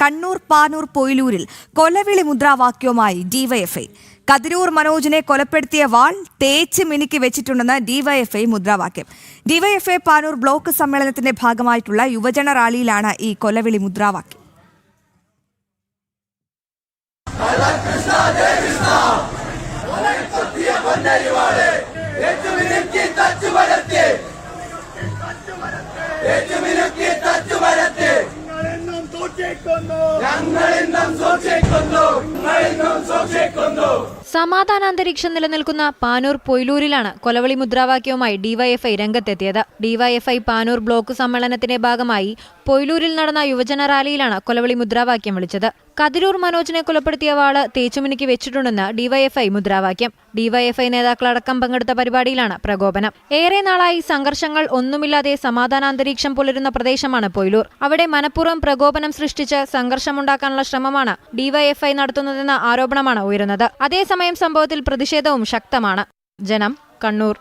കണ്ണൂർ പാനൂർ പൊയിലൂരിൽ കൊലവിളി മുദ്രാവാക്യവുമായി ഡിവൈഎഫ്ഐ കതിരൂർ മനോജിനെ കൊലപ്പെടുത്തിയ വാൾ തേച്ച് മിനുക്കി വെച്ചിട്ടുണ്ടെന്ന് ഡിവൈഎഫ്ഐ മുദ്രാവാക്യം. ഡിവൈഎഫ്ഐ പാനൂർ ബ്ലോക്ക് സമ്മേളനത്തിന്റെ ഭാഗമായിട്ടുള്ള യുവജന റാലിയിലാണ് ഈ കൊലവിളി മുദ്രാവാക്യം. ഞങ്ങളെന്നും സമാധാനാന്തരീക്ഷം നിലനിൽക്കുന്ന പാനൂർ പൊയിലൂരിലാണ് കൊലവിളി മുദ്രാവാക്യവുമായി ഡിവൈഎഫ്ഐ രംഗത്തെത്തിയത്. ഡിവൈഎഫ്ഐ പാനൂർ ബ്ലോക്ക് സമ്മേളനത്തിന്റെ ഭാഗമായി പൊയിലൂരിൽ നടന്ന യുവജന റാലിയിലാണ് കൊലവിളി മുദ്രാവാക്യം വിളിച്ചത്. കതിരൂർ മനോജിനെ കൊലപ്പെടുത്തിയ വാൾ തേച്ചുമിനിക്ക് വെച്ചിട്ടുണ്ടെന്ന് ഡിവൈഎഫ്ഐ മുദ്രാവാക്യം. ഡിവൈഎഫ്ഐ നേതാക്കളടക്കം പങ്കെടുത്ത പരിപാടിയിലാണ് പ്രകോപനം. ഏറെ നാളായി സംഘർഷങ്ങൾ ഒന്നുമില്ലാതെ സമാധാനാന്തരീക്ഷം പുലരുന്ന പ്രദേശമാണ് പൊയിലൂർ. അവിടെ മനഃപൂർവം പ്രകോപനം സൃഷ്ടിച്ച് സംഘർഷമുണ്ടാക്കാനുള്ള ശ്രമമാണ് ഡിവൈഎഫ്ഐ നടത്തുന്നതെന്ന ആരോപണമാണ് ഉയരുന്നത്. അതേസമയം സംഭവത്തിൽ പ്രതിഷേധവും ശക്തമാണ്. ജനം കണ്ണൂർ.